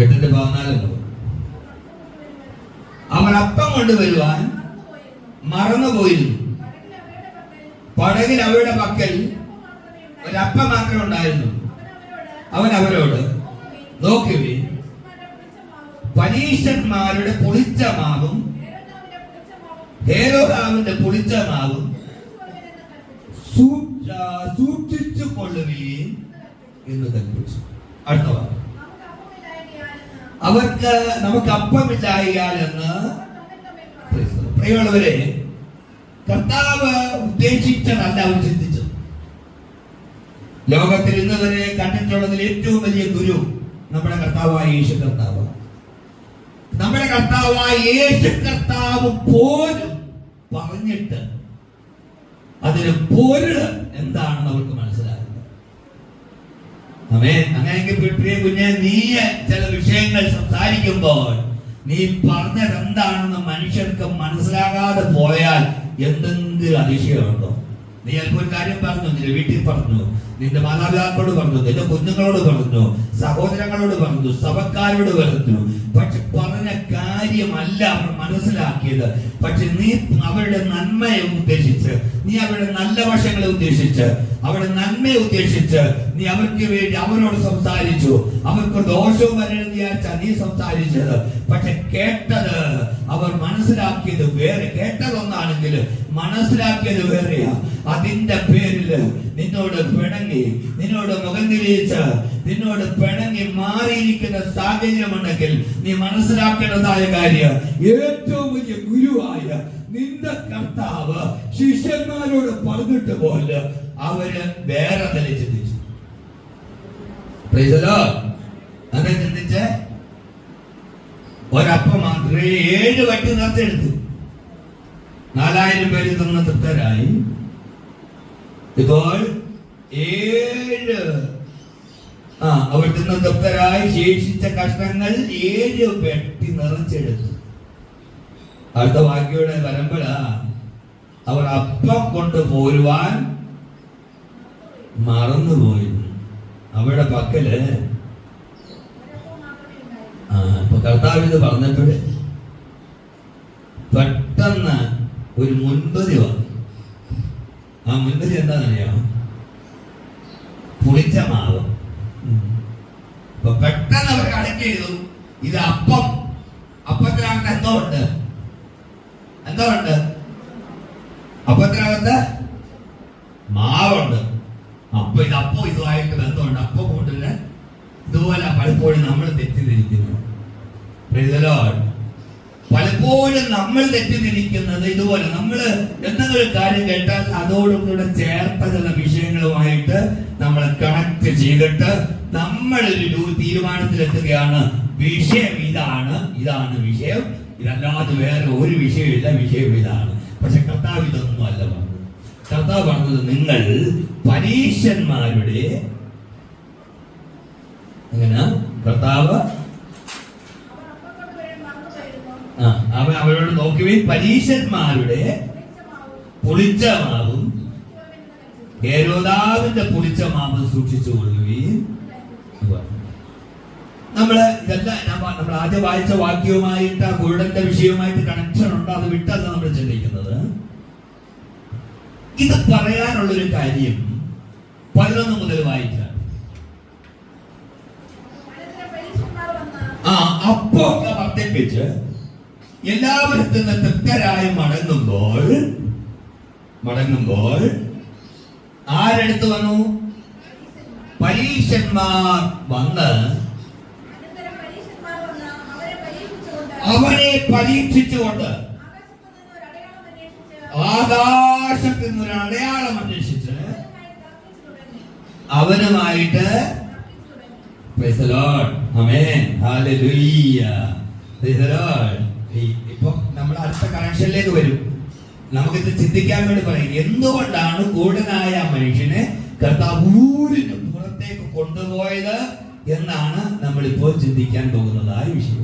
എട്ടിന്റെ പതിനാലല്ലോ അവൻ അപ്പം കൊണ്ടുവരുവാൻ മറന്നുപോയിരുന്നു. പടകിൽ അവരുടെ പക്കൽ ഒരപ്പം മാത്രമേ ഉണ്ടായിരുന്നു. അവൻ അവരോട് നോക്കുവേ പരീക്ഷന്മാരുടെ പുളിച്ച മാവും ഹേരോദാവിന്റെ പുളിച്ച മാവും സൂക്ഷിച്ചു കൊള്ളുകയും എന്ന് കൽപ്പിച്ചു അടുത്ത വാക്യം. അവർക്ക് നമുക്ക് അപ്പമില്ലായാലെന്ന് പ്രിയമുള്ളവരെ കർത്താവ് ഉദ്ദേശിച്ചതല്ല അവർ ചിന്തിച്ചത്. ലോകത്തിൽ ഇന്ന് വരെ കണ്ടിട്ടുള്ളതിൽ ഏറ്റവും വലിയ ഗുരു നമ്മുടെ കർത്താവായ യേശു കർത്താവ്. നമ്മുടെ കർത്താവായ യേശു കർത്താവ് പോലും പറഞ്ഞിട്ട് അതിന് പൊരുൾ എന്താണെന്ന് അവർക്ക് മനസ്സിലാകുന്നത് അമേ അങ്ങനെയെങ്കിൽ പ്രിയ കുഞ്ഞെ നീ ചില വിഷയങ്ങൾ സംസാരിക്കുമ്പോൾ നീ പറഞ്ഞത് എന്താണെന്ന് മനുഷ്യർക്ക് മനസ്സിലാകാതെ പോയാൽ എന്തെങ്കിലും അതിശയമുണ്ടോ? നീ ചിലപ്പോൾ ഒരു കാര്യം പറഞ്ഞു നിന്റെ വീട്ടിൽ പറഞ്ഞു നിന്റെ മാതാപിതാക്കളോട് പറഞ്ഞു നിന്റെ കുഞ്ഞുങ്ങളോട് പറഞ്ഞു സഹോദരങ്ങളോട് പറഞ്ഞു സഭക്കാരോട് പറഞ്ഞു. പക്ഷെ കാര്യമല്ല അവർ മനസ്സിലാക്കിയത്. പക്ഷെ നീ അവരുടെ നന്മയെ ഉദ്ദേശിച്ച് നീ അവരുടെ നല്ല വശങ്ങളെ ഉദ്ദേശിച്ച് അവരുടെ നന്മയെ ഉദ്ദേശിച്ച് നീ അവർക്ക് വേണ്ടി അവരോട് സംസാരിച്ചു. അവർക്ക് ദോഷവും വരണമെന്ന് വിചാരിച്ച നീ സംസാരിച്ചത്. പക്ഷെ കേട്ടത് അവർ മനസ്സിലാക്കിയത് വേറെ കേട്ടതൊന്നാണെങ്കിൽ മനസ്സിലാക്കിയത് വേറെയാ. അതിന്റെ പേരിൽ നിന്നോട് പിണങ്ങി നിന്നോട് മുഖം തിരിയിച്ച് നിന്നോട് പിണങ്ങി മാറിയിരിക്കുന്ന സാഹചര്യമുണ്ടെങ്കിൽ നീ മനസ്സിലാക്കേണ്ടതായ കാര്യം ഏറ്റവും വലിയ ഗുരുവായ നിന്റെ കർത്താവ് ശിഷ്യന്മാരോട് പറഞ്ഞിട്ട് പോലെ അവർ വേറെ നില ചിന്തിച്ചു. അതെ ചിന്തിച്ചേ ഒരപ്പം മാത്രമേ ഏഴ് വട്ടി നിറച്ചെടുത്തു നാലായിരം പേര് തന്ന തൃപ്തരായി ഇപ്പോൾ ഏഴ് ആ അവൾ നിന്ന് തൃപ്തരായി ശേഷിച്ച കഷ്ണങ്ങൾ ഏഴ് വെട്ടി നിറച്ചെടുത്തു. അടുത്ത വാക്യോടെ വരുമ്പോഴാ അവർ അപ്പം കൊണ്ട് പോരുവാൻ മറന്നുപോയിരുന്നു അവരുടെ പക്കൽ ആ ഇപ്പൊ കർത്താവ് ഇത് പറഞ്ഞപ്പോഴേ പെട്ടെന്ന് ഒരു മുൻപതി വന്നു. ആ മുൻപതി എന്താണെന്നറിയാമോ? പുളിച്ച മാവ്. പെട്ടെന്ന് അവർ കണക്ട് ചെയ്തു. ഇത് അപ്പം. അപ്പത്തിനകത്ത് എന്തോ ഉണ്ട്? എന്തോ ഉണ്ട്? അപ്പത്തിനകത്ത് മാവുണ്ട്. അപ്പൊ ഇത് അപ്പോ ഇതുമായിട്ട് ബന്ധമുണ്ട്. അപ്പൊ കൂട്ടിൽ ഇതുപോലെ പലപ്പോഴും നമ്മൾ തെറ്റിദ്ധരിക്കുന്നു. Lord. പലപ്പോഴും നമ്മൾ തെറ്റിദ്ധരിക്കുന്നത് ഇതുപോലെ. നമ്മൾ എന്തെങ്കിലും കാര്യം കേട്ടാൽ അതോടുകൂടെ ചേർത്ത ചില വിഷയങ്ങളുമായിട്ട് നമ്മൾ കണക്ട് ചെയ്തിട്ട് നമ്മൾ ഒരു തീരുമാനത്തിലെത്തുകയാണ്. വിഷയം ഇതാണ് ഇതാണ് വിഷയം. ഇതല്ലാതെ വേറെ ഒരു വിഷയമില്ല വിഷയം ഇതാണ്. പക്ഷെ കർത്താവ് ഇതൊന്നും അല്ല കർത്താവ് പറഞ്ഞത് നിങ്ങൾ പരീക്ഷന്മാരുടെ എങ്ങനെ? കർത്താവ് ആ, അവൻ അവരോട് നോക്കുവിൻ പരീശന്മാരുടെ പുളിച്ച മാവും ഹേരോദാവിന്റെ പുളിച്ച മാവും സൂക്ഷിച്ചു കൊള്ളുകയും നമ്മൾ ഇതെല്ലാം നമ്മൾ ആദ്യം വായിച്ച വാക്യവുമായിട്ട് ആ ഗുരുടന്റെ വിഷയവുമായിട്ട് കണക്ഷൻ ഉണ്ട് അത് വിട്ടല്ല നമ്മൾ ചിന്തിക്കുന്നത്. ഇത് പറയാനുള്ള ഒരു കാര്യം പതിനൊന്ന് മുതൽ വായിച്ചാൽ ആ അപ്പോ വർദ്ധിപ്പിച്ച് എല്ലാവരും നിന്ന് തൃപ്തരായി മടങ്ങുമ്പോൾ മടങ്ങുമ്പോൾ ആരെടുത്ത് വന്നു പരീശന്മാർ വന്ന് അവനെ പരീക്ഷിച്ചുകൊണ്ട് ആകാശത്തിൽ നിന്നൊരു അടയാളം അന്വേഷിച്ച് അവനുമായിട്ട് പ്രൈസ് ദി Lord. ആമേൻ. ഈ- ഇപ്പൊ നമ്മൾ അടുത്ത കണക്ഷനിലേക്ക് വരും. നമുക്കിത് ചിന്തിക്കാൻ വേണ്ടി പറയും എന്തുകൊണ്ടാണ് കൂടനായ മനുഷ്യനെ കർത്താവ് ഊരിന് പുറത്തേക്ക് കൊണ്ടുപോയത് എന്നാണ് നമ്മൾ ഇപ്പോൾ ചിന്തിക്കാൻ പോകുന്നതായ വിഷയം.